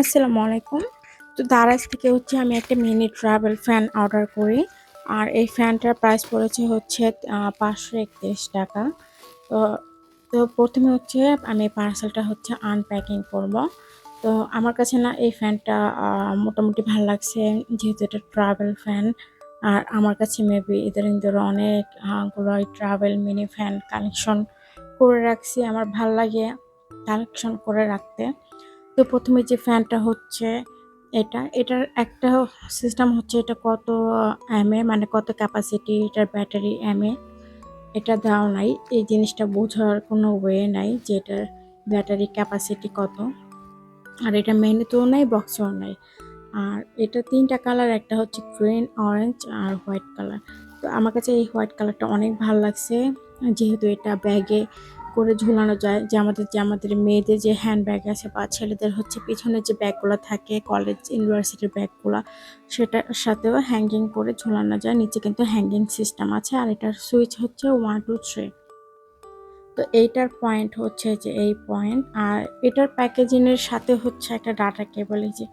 আসসালামু আলাইকুম। তো দারাজ থেকে হচ্ছে আমি একটা মিনি ট্রাভেল ফ্যান অর্ডার করি। আর এই ফ্যানটার প্রাইস পড়েছে হচ্ছে পাঁচশো একত্রিশ টাকা। তো তো প্রথমে হচ্ছে আমি পার্সেলটা হচ্ছে আনপ্যাকিং করব। তো আমার কাছে না এই ফ্যানটা মোটামুটি ভালো লাগছে, যেহেতু এটা ট্রাভেল ফ্যান আর আমার কাছে মেবি এদের ধরে অনেকগুলো ট্রাভেল মিনি ফ্যান কালেকশন করে রাখছি। আমার ভালো লাগে কালেকশন করে রাখতে। তো প্রথমে যে ফ্যানটা হচ্ছে এটা, এটার একটা সিস্টেম হচ্ছে এটা কত এম এ মানে কত ক্যাপাসিটি এটার ব্যাটারি এম এ এটা দেওয়া নাই, এই জিনিসটা বোঝার কোনো ওয়ে নাই যে এটার ব্যাটারি ক্যাপাসিটি কত। আর এটা মেনুতেও নাই বক্সেও নাই। আর এটা তিনটা কালার একটা হচ্ছে গ্রিন অরেঞ্জ আর হোয়াইট কালার তো আমার কাছে এই হোয়াইট কালারটা অনেক ভালো লাগছে, যেহেতু এটা ব্যাগে করে ঝুলানো যায় যে আমাদের যে আমাদের মেয়েদের যে হ্যান্ড ব্যাগ আছে বা ছেলেদের হচ্ছে পিছনে যে ব্যাগগুলো থাকে কলেজ ইউনিভার্সিটির ব্যাগগুলো, সেটার সাথেও হ্যাঙ্গিং করে ঝুলানো যায়। নিচে কিন্তু হ্যাঙ্গিং সিস্টেম আছে আর এটার সুইচ হচ্ছে ওয়ান টু থ্রি তো এইটার পয়েন্ট হচ্ছে যে এই পয়েন্ট আর এটার প্যাকেজিংয়ের সাথে হচ্ছে একটা ডাটা কেবল এই যে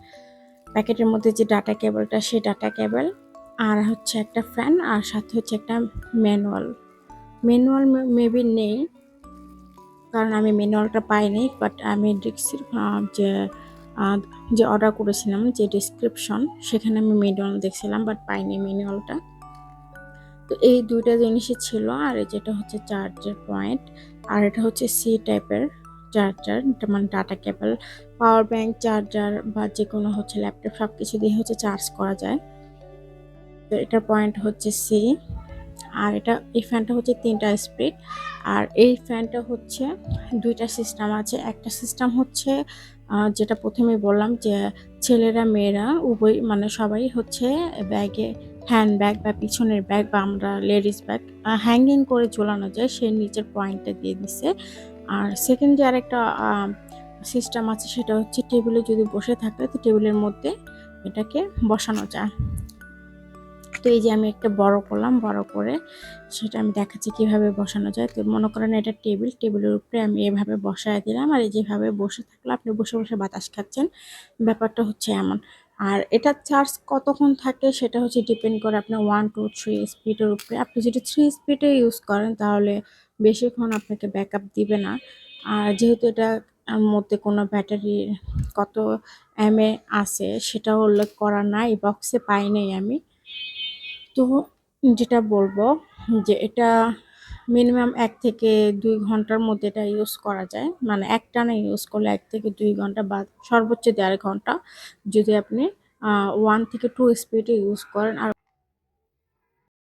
প্যাকেটের মধ্যে যে ডাটা কেবলটা সেই ডাটা কেবল আর হচ্ছে একটা ফ্যান আর সাথে হচ্ছে একটা ম্যানুয়াল ম্যানুয়াল মেবি নেই কারণ আমি ম্যানুয়ালটা পাইনি বাট আমি যে যে অর্ডার করেছিলাম, যে ডিসক্রিপশন সেখানে আমি ম্যানুয়াল দেখছিলাম বাট পাইনি ম্যানুয়ালটা তো এই দুইটা জিনিসই ছিল, আর যেটা হচ্ছে চার্জের পয়েন্ট আর এটা হচ্ছে সি টাইপের চার্জার মানে data cable power bank charger বা যে কোনো হচ্ছে ল্যাপটপ সব কিছু দিয়ে হচ্ছে চার্জ করা যায়। তো এটার পয়েন্ট হচ্ছে সি আর এটা, এই ফ্যানটা হচ্ছে তিনটা স্পিড, আর এই ফ্যানটা হচ্ছে দুইটা সিস্টেম আছে। একটা সিস্টেম হচ্ছে যেটা প্রথমে বললাম যে ছেলেরা, মেয়েরা উভয় মানে সবাই হচ্ছে ব্যাগে হ্যান্ড ব্যাগ বা পিছনের ব্যাগ বা আমরা লেডিস ব্যাগ হ্যাঙ্গিং করে ঝোলানো যায়, সে নিচের পয়েন্টটা দিয়ে দিছে। আর সেকেন্ড যে আরেকটা সিস্টেম আছে সেটা হচ্ছে টেবিলে যদি বসে থাকে, তো টেবিলের মধ্যে এটাকে বসানো যায়। তো এই যে আমি একটা বড় করলাম, বড় করে সেটা আমি দেখাচ্ছি কীভাবে বসানো যায়। তো মনে করেন এটা টেবিল, টেবিলের উপরে আমি এভাবে বসায় দিলাম। আর এই যেভাবে বসে থাকলে আপনি বসে বসে বাতাস খাচ্ছেন। ব্যাপারটা হচ্ছে এমন। আর এটা চার্জ কতক্ষণ থাকে সেটা হচ্ছে ডিপেন্ড করে আপনার ওয়ান টু থ্রি স্পিডের উপরে। আপনি যদি থ্রি স্পিডে ইউজ করেন তাহলে বেশিক্ষণ আপনাকে ব্যাকআপ দিবে না। আর যেহেতু এটা মধ্যে কোনো ব্যাটারির কত এম এ আছে সেটা উল্লেখ করা নাই বক্সে পাই নাই আমি। তো যেটা বলব যে এটা মিনিমাম এক থেকে দুই ঘণ্টার মধ্যে এটা ইউজ করা যায়। মানে এক টানে ইউজ করলে এক থেকে দুই ঘণ্টা বা সর্বোচ্চ দেড় ঘণ্টা যদি আপনি ওয়ান থেকে টু স্পিডে ইউজ করেন। আর